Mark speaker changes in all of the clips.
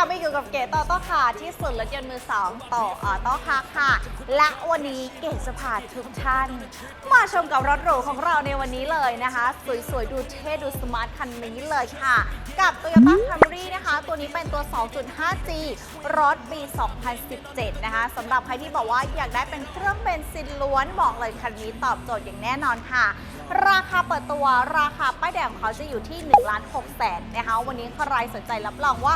Speaker 1: สวัสดีค่ะกลับมาอยู่กับเก๋โตโต้ค่ะที่ศูนย์รถยนต์มือสองโตออโต้ค่ะค่ะ และวันนี้เก๋จะพาทุกท่าน มาชมกับรถหรูของเราในวันนี้เลยนะคะ สวยๆ ดูเท่ดูสมาร์ทคันนี้เลยค่ะ กับ Toyota Camry นะคะ ตัวนี้เป็นตัว 2.5G รถปี 2017 นะคะสำหรับใครที่บอกว่าอยากได้เป็นเครื่องเบนซินล้วนบอกเลยคันนี้ตอบโจทย์อย่างแน่นอนค่ะราคาเปิดตัวราคาป้ายแดงของเขาจะอยู่ที่1ล้าน6แสนนะคะ วันนี้ใครสนใจรับรองว่า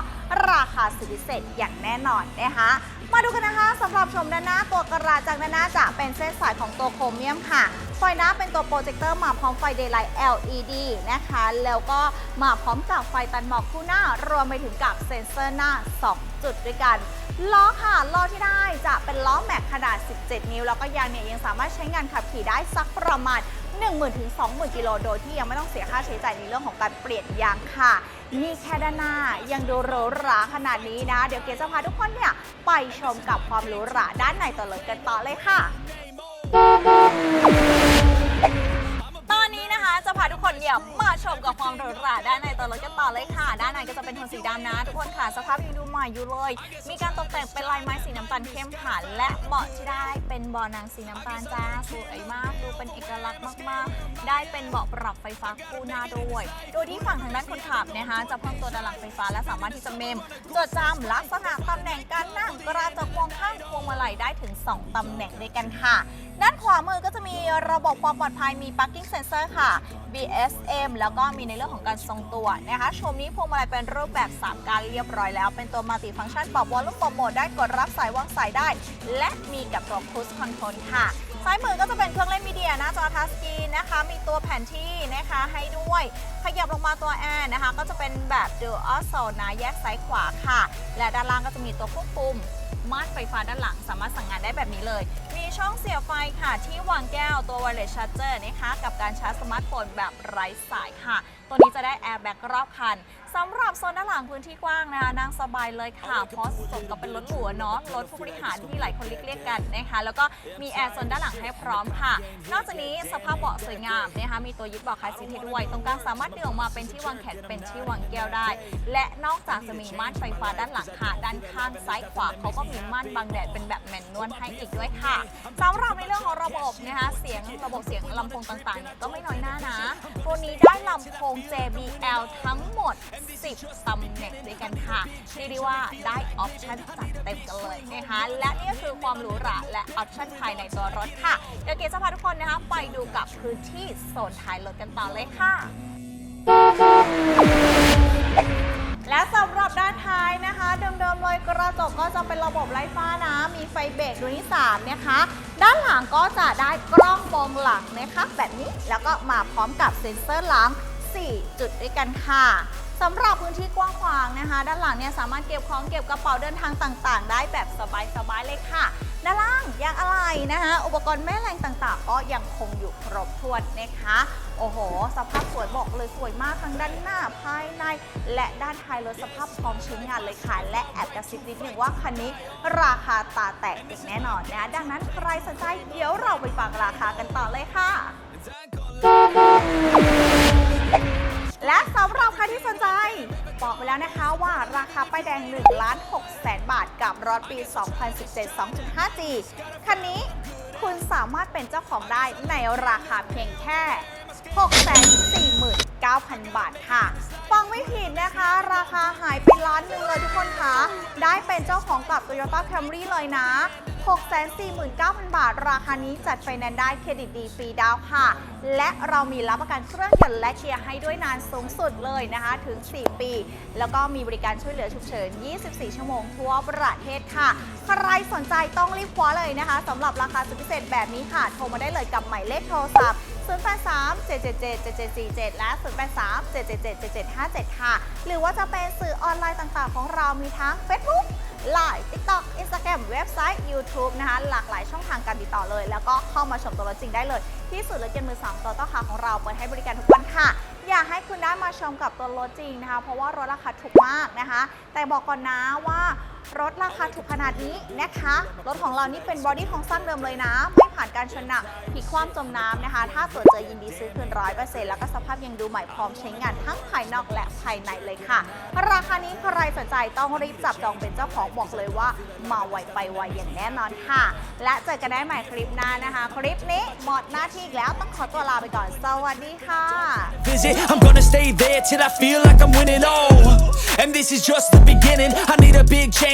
Speaker 1: ราคาสุดพิเศษอย่างแน่นอนนะคะมาดูกันนะคะสำหรับชมด้านหน้าตัวกระราจากด้านหน้าจะเป็นเส้นสายของตัวโครเมียมค่ะ ไฟหน้าเป็นตัวโปรเจคเตอร์มาพร้อมไฟเดย์ไลท์ LED นะคะ แล้วก็มาพร้อมกับไฟตันหมอกคู่หน้ารวมไปถึงกับเซ็นเซอร์หน้า 2 จุดด้วยกัน ล้อค่ะ ล้อที่ได้จะเป็นล้อแม็กขนาด 17 นิ้ว แล้วก็ยางเนี่ยยังสามารถใช้งานขับขี่ได้สักประมาณ 10,000ถึง20,000 กิโลโดยที่ยังไม่ต้องเสียค่าใช้จ่ายในเรื่องของการเปลี่ยนยางค่ะ นี่แค่ด้านหน้ายังดูหรูหราขนาดนี้นะ เดี๋ยวเกจะพาทุกคนเนี่ยไปชมกับความหรูหราด้านในตัวรถกันต่อเลยค่ะ เนี่ยมาชมกับความหรูหราด้านในตัวรถกันต่อเลยค่ะ ด้านในก็จะเป็นโทนสีดำนะ ทุกคนค่ะ สภาพยังดูใหม่อยู่เลย มีการตกแต่งเป็นลายไม้สีน้ำตาลเข้มค่ะ และเบาะที่ได้เป็นเบาะนังสีน้ำตาลจ้าสวยมากดูเป็นเอกลักษณ์มากๆ ได้เป็นเบาะปรับไฟฟ้าคู่หน้าด้วย โดยที่ฝั่งทางด้านคนขับนะคะ จะเพิ่มตัวด้านหลังไฟฟ้าและสามารถที่จะเมมจดจำลักษณะตำแหน่งการนั่งกระจกมองข้างพวงมาลัยได้ถึง 2ตำแหน่งด้วยกันค่ะ ด้านขวามือก็จะมีระบบความปลอดภัยมี parking sensor ค่ะ BS SM แล้วก็มีในเรื่องของการทรงตัวนะคะชมนี้พวงมาลัยเป็นรูปแบบ 3 การเรียบร้อยแล้ว เป็นตัวมัลติฟังก์ชันปรับวอลลุ่มปรับโหมดได้กดรับสายวางสายได้ และมีกับตัว cruise control ค่ะซ้ายมือก็จะเป็นเครื่องเล่นมีเดียหน้าจอทัชสกรีนนะคะ มีตัวแผนที่นะคะให้ด้วย ขยับลงมาตัวแอร์นะคะ ก็จะเป็นแบบ dual zone นะแยกซ้ายขวาค่ะ และด้านล่างก็จะมีตัวควบคุมมานไฟฟ้าด้านหลังสามารถสั่งงานได้แบบนี้เลย ช่องเสียบไฟค่ะ ที่วางแก้วตัว wireless charger นะคะ กับการชาร์จสมาร์ทโฟนแบบไร้สายค่ะตัวนี้จะได้แอร์แบ็กรอบคันสำหรับโซนด้านหลังพื้นที่กว้างนะคะนั่งสบายเลยค่ะ เพราะสมกับเป็นรถหรูอะเนาะรถผู้บริหารที่หลายคนเรียกๆกันนะคะ แล้วก็มีแอร์โซนด้านหลังให้พร้อมค่ะ นอกจากนี้สภาพเบาะสวยงามนะคะมีตัวยึดเบาะคลาสสิกให้ด้วย ตรงกลางสามารถดึงออกมาเป็นที่วางแขนเป็นที่วางแก้วได้ และนอกจากจะมีม่านไฟฟ้าด้านหลังค่ะ ด้านข้างซ้ายขวาเขาก็มีม่านบังแดดเป็นแบบแมนนวลให้อีกด้วยค่ะสำหรับในเรื่องของระบบนะคะเสียงระบบเสียงลำโพงต่างๆเนี่ยก็ไม่น้อยหน้านะ ตัวนี้ได้ลำโพง JBL ทั้งหมด 10ตำแหน่งด้วยกันค่ะเรียกได้ว่าได้ออปชั่นจัดเต็มกันเลยนะคะและนี่ก็คือความหรูหราและออปชั่นภายในตัวรถค่ะ เดี๋ยวเกจะพาทุกคนนะคะไปดูกับพื้นที่โซนท้ายรถกันต่อเลยค่ะ และสำหรับด้านท้ายนะคะเดิมๆเลยกระจกก็จะเป็นระบบไร้ฟ้านะ มีไฟเบรกดวงที่3นะคะ ด้านหลังก็จะได้กล้องมองหลังนะคะแบบนี้แล้วก็มาพร้อมกับเซ็นเซอร์หลัง 4 จุดด้วยกันค่ะสำหรับพื้นที่กว้างขวางนะคะ ด้านหลังเนี่ยสามารถเก็บของเก็บกระเป๋าเดินทางต่าง ๆ ได้แบบสบายๆเลยค่ะ ด้านล่างยางอะไรนะคะ อุปกรณ์แม่แรงต่างๆ ก็ยังคงอยู่ครบถ้วนนะคะ โอ้โห สภาพสวยบอกเลยสวยมากทั้งด้านหน้าภายใน และด้านท้ายรถสภาพพร้อมใช้งานเลยค่ะ และแอบกระซิบนิดนึงว่าคันนี้ราคาตาแตกอีกแน่นอนนะ ดังนั้นใครสนใจเดี๋ยวเราไปฟังราคากันต่อเลยค่ะ และสำหรับใครที่สนใจ บอกไปแล้วนะคะว่าราคาป้ายแดง1ล้าน6แสนบาทกับรถปี 2017 2.5G คันนี้คุณสามารถเป็นเจ้าของได้ในราคาเพียงแค่ 649,000 บาทค่ะ ฟังไม่ผิดนะคะ ราคาหายไปล้านหนึ่งเลยทุกคนคะ ได้เป็นเจ้าของกับ Toyota Camry เลยนะ 649,000 บาท ราคานี้จัดไฟแนนซ์ได้เครดิตดีฟรีดาวน์ค่ะ และเรามีรับประกันเครื่องยนต์และเกียร์ให้ด้วยนานสูงสุดเลยนะคะ ถึง 4 ปี แล้วก็มีบริการช่วยเหลือฉุกเฉิน 24 ชั่วโมงทั่วประเทศค่ะ ใครสนใจต้องรีบคว้าเลยนะคะสำหรับราคาสุดพิเศษแบบนี้ค่ะ โทรมาได้เลยกับหมายเลขโทรศัพท์083 777 7747 และ 083 777 7757 ค่ะ หรือว่าจะเป็นสื่อออนไลน์ต่างๆ ของเรามีทั้ง Facebook Line TikTok Instagram เว็บไซต์ YouTube นะคะหลากหลายช่องทางการติดต่อเลย แล้วก็เข้ามาชมตัวรถจริงได้เลย ที่ศูนย์รถยนต์มือสองตัวต้อคาของเราเปิดให้บริการทุกวันค่ะ อยากให้คุณได้มาชมกับตัวรถจริงนะคะ เพราะว่ารถราคาถูกมากนะคะ แต่บอกก่อนนะว่า รถราคาถูกขนาดนี้นะคะ รถของเรานี่เป็นบอดี้ของสร้างเดิมเลยนะ ไม่ผ่านการชนหนักพลิกคว่ำจมน้ำนะคะ ถ้าตรวจเจอยินดีซื้อคืนร้อยเปอร์เซ็นต์แล้วก็สภาพยังดูใหม่พร้อมใช้งานทั้งภายนอกและภายในเลยค่ะ ราคานี้ใครสนใจต้องรีบจับจองเป็นเจ้าของบอกเลยว่า มาไวไปไวอย่างแน่นอนค่ะ และเจอกันได้ใหม่คลิปหน้านะคะ คลิปนี้หมดหน้าที่อีกแล้วต้องขอตัวลาไปก่อนสวัสดีค่ะ
Speaker 2: visit. I'm gonna stay there till I feel like I'm winning. Oh, and this is just the beginning. I need a big change,